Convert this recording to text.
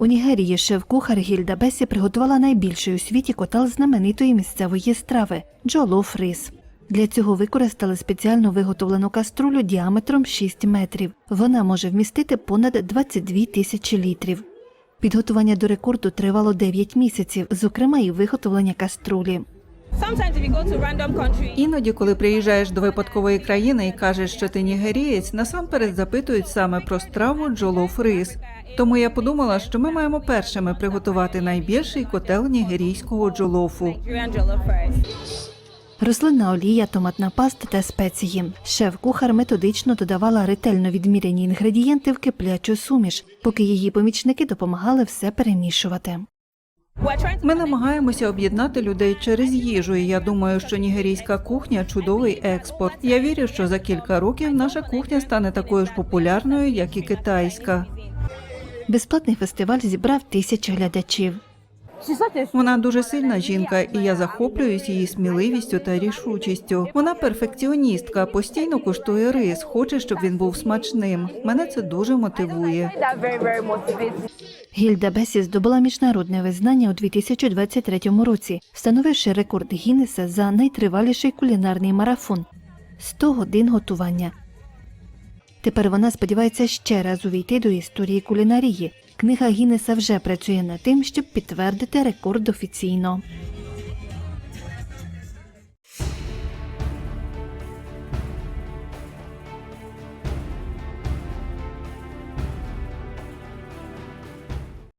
У Нігерії шеф-кухар Гільда Бесі приготувала найбільший у світі котел знаменитої місцевої страви джолоф рис. Для цього використали спеціально виготовлену каструлю діаметром 6 метрів. Вона може вмістити понад 22 тисячі літрів. Підготування до рекорду тривало 9 місяців, зокрема і виготовлення каструлі. Іноді, коли приїжджаєш до випадкової країни і кажеш, що ти нігерієць, насамперед запитують саме про страву джолоф рис. Тому я подумала, що ми маємо першими приготувати найбільший котел нігерійського джолофу. Рослинна олія, томатна паста та спеції. Шеф-кухар методично додавала ретельно відміряні інгредієнти в киплячу суміш, поки її помічники допомагали все перемішувати. Ми намагаємося об'єднати людей через їжу, і я думаю, що нігерійська кухня чудовий експорт. Я вірю, що за кілька років наша кухня стане такою ж популярною, як і китайська. Безплатний фестиваль зібрав тисячі глядачів. Вона дуже сильна жінка, і я захоплююсь її сміливістю та рішучістю. Вона перфекціоністка, постійно куштує рис, хоче, щоб він був смачним. Мене це дуже мотивує. Гільда Бесі здобула міжнародне визнання у 2023 році, встановивши рекорд Гіннеса за найтриваліший кулінарний марафон 100 годин готування. Тепер вона сподівається ще раз увійти до історії кулінарії. Книга Гіннеса вже працює над тим, щоб підтвердити рекорд офіційно.